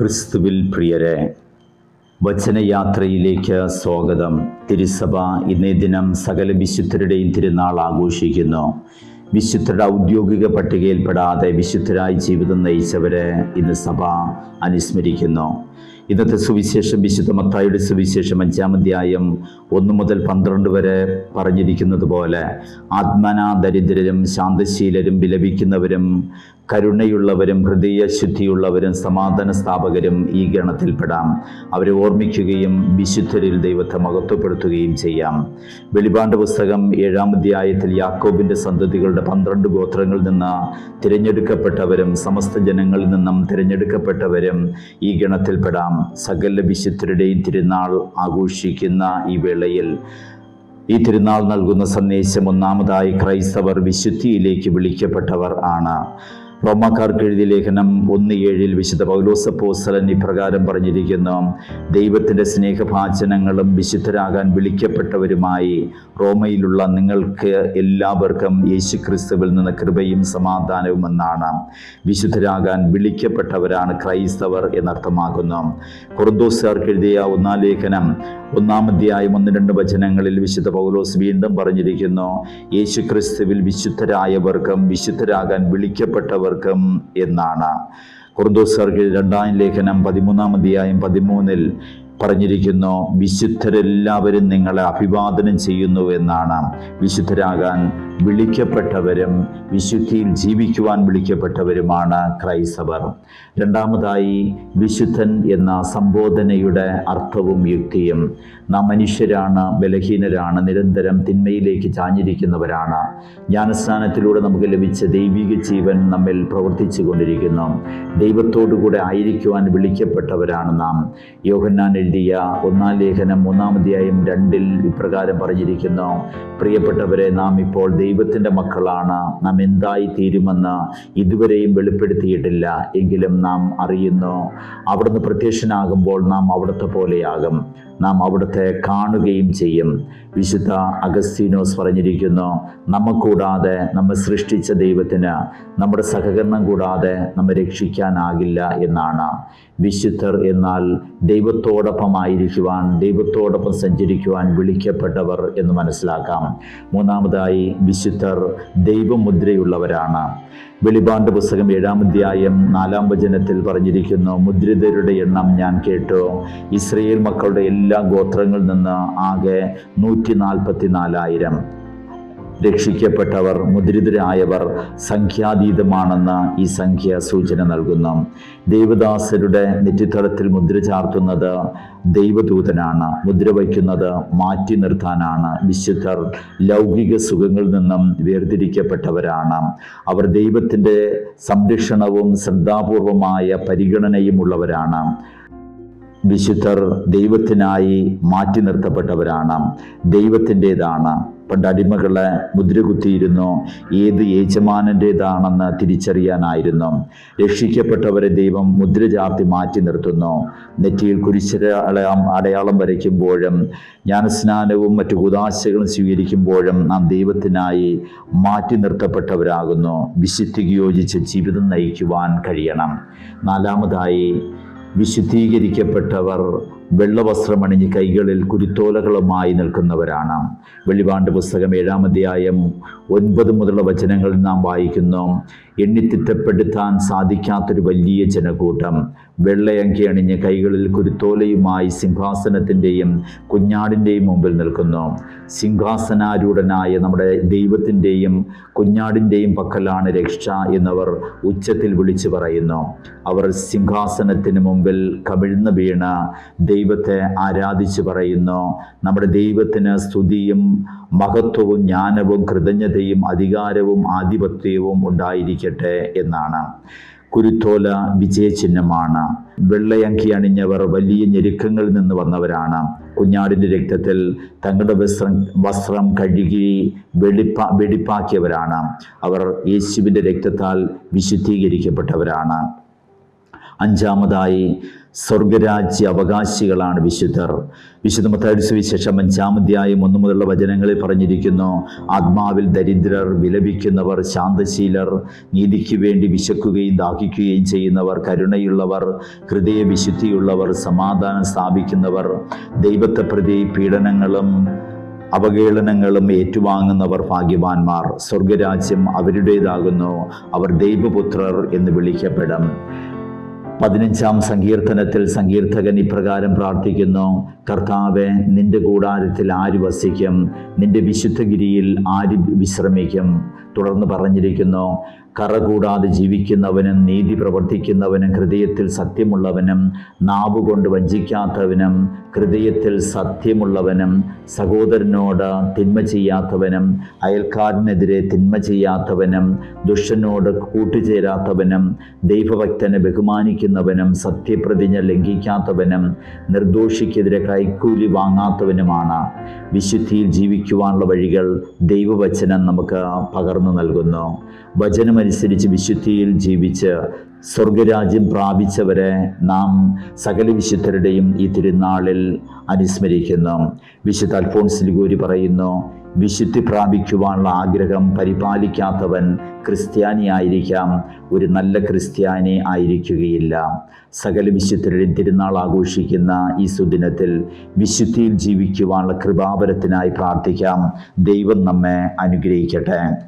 ക്രിസ്തുവിൽ പ്രിയരെ വചനയാത്രയിലേക്ക് സ്വാഗതം. തിരുസഭ ഇന്നേ ദിനം സകല വിശുദ്ധരുടെയും തിരുനാൾ ആഘോഷിക്കുന്നു. വിശുദ്ധരുടെ ഔദ്യോഗിക പട്ടികയിൽപ്പെടാതെ വിശുദ്ധരായി ജീവിതം നയിച്ചവരെ ഇന്ന് സഭ അനുസ്മരിക്കുന്നു. ഇന്നത്തെ സുവിശേഷം വിശുദ്ധ മത്തായുടെ സുവിശേഷം അഞ്ചാം അധ്യായം ഒന്ന് മുതൽ പന്ത്രണ്ട് വരെ പറഞ്ഞിരിക്കുന്നത് പോലെ ആത്മനാ ദരിദ്രരും ശാന്തശീലരും വിലപിക്കുന്നവരും കരുണയുള്ളവരും ഹൃദയശുദ്ധിയുള്ളവരും സമാധാന സ്ഥാപകരും ഈ ഗണത്തിൽപ്പെടാം. അവരെ ഓർമ്മിക്കുകയും വിശുദ്ധരിൽ ദൈവത്തെ മഹത്വപ്പെടുത്തുകയും ചെയ്യാം. വെളിപാണ്ട് പുസ്തകം ഏഴാം അധ്യായത്തിൽ യാക്കോബിന്റെ സന്തതികളുടെ പന്ത്രണ്ട് ഗോത്രങ്ങളിൽ നിന്ന് തിരഞ്ഞെടുക്കപ്പെട്ടവരും സമസ്ത ജനങ്ങളിൽ നിന്നും തിരഞ്ഞെടുക്കപ്പെട്ടവരും ഈ ഗണത്തിൽപ്പെടാം. സകല വിശുദ്ധരുടെയും തിരുനാൾ ആഘോഷിക്കുന്ന ഈ വേളയിൽ ഈ തിരുനാൾ നൽകുന്ന സന്ദേശം ഒന്നാമതായി ക്രൈസ്തവർ വിശുദ്ധിയിലേക്ക് വിളിക്കപ്പെട്ടവർ ആണ്. റോമാക്കാർക്ക് എഴുതിയ ലേഖനം ഒന്ന് ഏഴിൽ വിശുദ്ധ പൗലോസപ്പോസലൻ ഇപ്രകാരം പറഞ്ഞിരിക്കുന്നു ദൈവത്തിന്റെ സ്നേഹഭാചനങ്ങളും വിശുദ്ധരാകാൻ വിളിക്കപ്പെട്ടവരുമായി റോമയിലുള്ള നിങ്ങൾക്ക് എല്ലാവർക്കും യേശു ക്രിസ്തുവിൽ നിന്ന് കൃപയും സമാധാനവും എന്നാണ്. വിശുദ്ധരാകാൻ വിളിക്കപ്പെട്ടവരാണ് ക്രൈസ്തവർ എന്നർത്ഥമാക്കുന്നു. കുറുന്തോസുകാർക്ക് എഴുതിയ ഒന്നാം ലേഖനം ഒന്നാമധ്യായം ഒന്ന് രണ്ട് വചനങ്ങളിൽ വിശുദ്ധ പൗലോസ് വീണ്ടും പറഞ്ഞിരിക്കുന്നു യേശു ക്രിസ്തുവിൽ വിശുദ്ധരായവർക്കും വിശുദ്ധരാകാൻ വിളിക്കപ്പെട്ടവർക്കും എന്നാണ്. കുറുന്തോസുകാർക്ക് രണ്ടാം ലേഖനം പതിമൂന്നാം അധ്യായം പതിമൂന്നിൽ പറഞ്ഞിരിക്കുന്നു വിശുദ്ധരെല്ലാവരും നിങ്ങളെ അഭിവാദനം ചെയ്യുന്നു എന്നാണ്. വിശുദ്ധരാകാൻ വിളിക്കപ്പെട്ടവരും വിശുദ്ധിയിൽ ജീവിക്കുവാൻ വിളിക്കപ്പെട്ടവരുമാണ് ക്രൈസ്തവർ. രണ്ടാമതായി വിശുദ്ധൻ എന്ന സംബോധനയുടെ അർത്ഥവും യുക്തിയും. നാം മനുഷ്യരാണ് ബലഹീനരാണ് നിരന്തരം തിന്മയിലേക്ക് ചാഞ്ഞിരിക്കുന്നവരാണ്. ജ്ഞാനസ്ഥാനത്തിലൂടെ നമുക്ക് ലഭിച്ച ദൈവിക ജീവൻ നമ്മിൽ പ്രവർത്തിച്ചു കൊണ്ടിരിക്കുന്നു. ദൈവത്തോടുകൂടെ ആയിരിക്കുവാൻ വിളിക്കപ്പെട്ടവരാണ് നാം. യോഹന്നാൻ എഴുതിയ ഒന്നാം ലേഖനം മൂന്നാമധ്യായം രണ്ടിൽ ഇപ്രകാരം പറഞ്ഞിരിക്കുന്നു പ്രിയപ്പെട്ടവരെ നാം ഇപ്പോൾ ദൈവത്തിന്റെ മക്കളാണ്. നാം എന്തായി തീരുമെന്ന് ഇതുവരെയും വെളിപ്പെടുത്തിയിട്ടില്ല. എങ്കിലും നാം അറിയുന്നു അവിടുന്ന് പ്രത്യക്ഷനാകുമ്പോൾ നാം അവിടുത്തെ പോലെയാകും. നാം അവിടുത്തെ കാണുകയും ചെയ്യും. വിശുദ്ധ അഗസ്തീനോസ് പറഞ്ഞിരിക്കുന്നു നമ്മക്കൂടാതെ നമ്മെ സൃഷ്ടിച്ച ദൈവത്തിന് നമ്മുടെ സഹകരണം കൂടാതെ നമ്മെ രക്ഷിക്കാനാകില്ല എന്നാണ്. വിശുദ്ധർ എന്നാൽ ദൈവത്തോടൊപ്പം ആയിരിക്കുവാൻ ദൈവത്തോടൊപ്പം സഞ്ചരിക്കുവാൻ വിളിക്കപ്പെട്ടവർ എന്ന് മനസ്സിലാക്കാം. മൂന്നാമതായി വിശുദ്ധർ ദൈവമുദ്രയുള്ളവരാണ്. വെളിപാണ്ട് പുസ്തകം ഏഴാം അധ്യായം നാലാം വചനത്തിൽ പറഞ്ഞിരിക്കുന്നു മുദ്രിതരുടെ എണ്ണം ഞാൻ കേട്ടു. ഇസ്രയേൽ മക്കളുടെ എല്ലാ ഗോത്രങ്ങളിൽ നിന്ന് ആകെ നൂറ്റി നാൽപ്പത്തി നാലായിരം രക്ഷിക്കപ്പെട്ടവർ മുദ്രിതരായവർ സംഖ്യാതീതമാണെന്ന് ഈ സംഖ്യ സൂചന നൽകുന്നു. ദൈവദാസരുടെ നെറ്റിത്തളത്തിൽ മുദ്ര ചാർത്തുന്നത് ദൈവദൂതനാണ്. മുദ്ര വയ്ക്കുന്നത് മാറ്റി നിർത്താനാണ്. വിശുദ്ധർ ലൗകിക സുഖങ്ങളിൽ നിന്നും വേർതിരിക്കപ്പെട്ടവരാണ്. അവർ ദൈവത്തിന്റെ സംരക്ഷണവും ശ്രദ്ധാപൂർവമായ പരിഗണനയും ഉള്ളവരാണ് വിശുദ്ധർ ദൈവത്തിനായി മാറ്റി നിർത്തപ്പെട്ടവരാണ്. ദൈവത്തിന്റെതാണ്. പണ്ട് അടിമകളെ മുദ്രകുത്തിയിരുന്നു. ഏത് യജമാനന്റേതാണെന്ന് തിരിച്ചറിയാനായിരുന്നു. രക്ഷിക്കപ്പെട്ടവരെ ദൈവം മുദ്ര ചാർത്തി മാറ്റി നിർത്തുന്നു. നെറ്റിയിൽ കുരിശടയാളം അടയാളം വരയ്ക്കുമ്പോഴും ജ്ഞാനസ്നാനവും മറ്റു കുതാശകളും സ്വീകരിക്കുമ്പോഴും നാം ദൈവത്തിനായി മാറ്റി നിർത്തപ്പെട്ടവരാകുന്നു. വിശുദ്ധിക്ക് യോജിച്ച് ജീവിതം നയിക്കുവാൻ കഴിയണം. നാലാമതായി വിശുദ്ധീകരിക്കപ്പെട്ടവർ വെള്ളവസ്ത്രമണിഞ്ഞ് കൈകളിൽ കുരുത്തോലകളുമായി നിൽക്കുന്നവരാണ്. വെളിപാണ്ട് പുസ്തകം ഏഴാം അധ്യായം ഒൻപത് മുതലുള്ള വചനങ്ങളിൽ നാം വായിക്കുന്നു. എണ്ണിത്തിട്ടപ്പെടുത്താൻ സാധിക്കാത്തൊരു വലിയ ജനക്കൂട്ടം വെള്ളയങ്കി അണിഞ്ഞ് കൈകളിൽ കുരുത്തോലയുമായി സിംഹാസനത്തിന്റെയും കുഞ്ഞാടിന്റെയും മുമ്പിൽ നിൽക്കുന്നു. സിംഹാസനാരൂഢനായ നമ്മുടെ ദൈവത്തിന്റെയും കുഞ്ഞാടിന്റെയും പക്കലാണ് രക്ഷ എന്നവർ ഉച്ചത്തിൽ വിളിച്ചു പറയുന്നു. അവർ സിംഹാസനത്തിന് മുമ്പിൽ കമിഴ്ന്ന് വീണ് ദൈവത്തെ ആരാധിച്ച് പറയുന്നു. നമ്മുടെ ദൈവത്തിന് സ്തുതിയും മഹത്വവും ജ്ഞാനവും കൃതജ്ഞതയും അധികാരവും ആധിപത്യവും ഉണ്ടായിരിക്കട്ടെ എന്നാണ്. കുരുത്തോല വിജയചിഹ്നമാണ്. വെള്ളയങ്കി അണിഞ്ഞവർ വലിയ ഞെരുക്കങ്ങളിൽ നിന്ന് വന്നവരാണ്. കുഞ്ഞാടിന്റെ രക്തത്തിൽ തങ്ങളുടെ വസ്ത്രം വസ്ത്രം കഴുകി വെളിപ്പ വെടിപ്പാക്കിയവരാണ്. അവർ യേശുവിന്റെ രക്തത്താൽ വിശുദ്ധീകരിക്കപ്പെട്ടവരാണ്. അഞ്ചാമതായി സ്വർഗരാജ്യ അവകാശികളാണ് വിശുദ്ധർ. വിശുദ്ധ മത്തായുടെ സുവിശേഷം അഞ്ചാമധ്യായം ഒന്നു മുതലുള്ള വചനങ്ങളിൽ പറഞ്ഞിരിക്കുന്നു ആത്മാവിൽ ദരിദ്രർ വിലപിക്കുന്നവർ ശാന്തശീലർ നീതിക്ക് വേണ്ടി വിശക്കുകയും ദാഹിക്കുകയും ചെയ്യുന്നവർ കരുണയുള്ളവർ ഹൃദയവിശുദ്ധിയുള്ളവർ സമാധാനം സ്ഥാപിക്കുന്നവർ ദൈവത്തെ പ്രതി പീഡനങ്ങളും അവഹേളനങ്ങളും ഏറ്റുവാങ്ങുന്നവർ ഭാഗ്യവാന്മാർ. സ്വർഗരാജ്യം അവരുടേതാകുന്നു അവർ ദൈവപുത്രർ എന്ന് വിളിക്കപ്പെടും. പതിനഞ്ചാം സങ്കീർത്തനത്തിൽ സങ്കീർത്തകൻ ഇപ്രകാരം പ്രാർത്ഥിക്കുന്നു. കർത്താവെ നിന്റെ കൂടാരത്തിൽ ആര് വസിക്കും? നിന്റെ വിശുദ്ധഗിരിയിൽ ആര് വിശ്രമിക്കും? തുടർന്ന് പറഞ്ഞിരിക്കുന്നു കറ കൂടാതെ ജീവിക്കുന്നവനും നീതി പ്രവർത്തിക്കുന്നവനും ഹൃദയത്തിൽ സത്യമുള്ളവനും നാവുകൊണ്ട് വഞ്ചിക്കാത്തവനും ഹൃദയത്തിൽ സത്യമുള്ളവനും സഹോദരനോട് തിന്മ ചെയ്യാത്തവനും അയൽക്കാരനെതിരെ തിന്മ ചെയ്യാത്തവനും ദുഷ്ടനോട് കൂട്ടുചേരാത്തവനും ദൈവഭക്തനെ ബഹുമാനിക്കുന്നവനും സത്യപ്രതിജ്ഞ ലംഘിക്കാത്തവനും നിർദോഷിക്കെതിരെ കൈക്കൂലി വാങ്ങാത്തവനുമാണ്. വിശുദ്ധിയിൽ ജീവിക്കുവാനുള്ള വഴികൾ ദൈവവചനം നമുക്ക് പകർന്നു നൽകുന്നു. വചനമനുസരിച്ച് വിശുദ്ധിയിൽ ജീവിച്ച് സ്വർഗരാജ്യം പ്രാപിച്ചവരെ നാം സകല വിശുദ്ധരുടെയും ഈ തിരുനാളിൽ അനുസ്മരിക്കുന്നു. വിശുദ്ധ അൽഫോൺസിൽ ഗോരി പറയുന്നു വിശുദ്ധി പ്രാപിക്കുവാനുള്ള ആഗ്രഹം പരിപാലിക്കാത്തവൻ ക്രിസ്ത്യാനി ആയിരിക്കാം ഒരു നല്ല ക്രിസ്ത്യാനി ആയിരിക്കുകയില്ല. സകല വിശുദ്ധരുടെയും തിരുനാൾ ആഘോഷിക്കുന്ന ഈ സുദിനത്തിൽ വിശുദ്ധിയിൽ ജീവിക്കുവാനുള്ള കൃപാപരത്തിനായി പ്രാർത്ഥിക്കാം. ദൈവം നമ്മെ അനുഗ്രഹിക്കട്ടെ.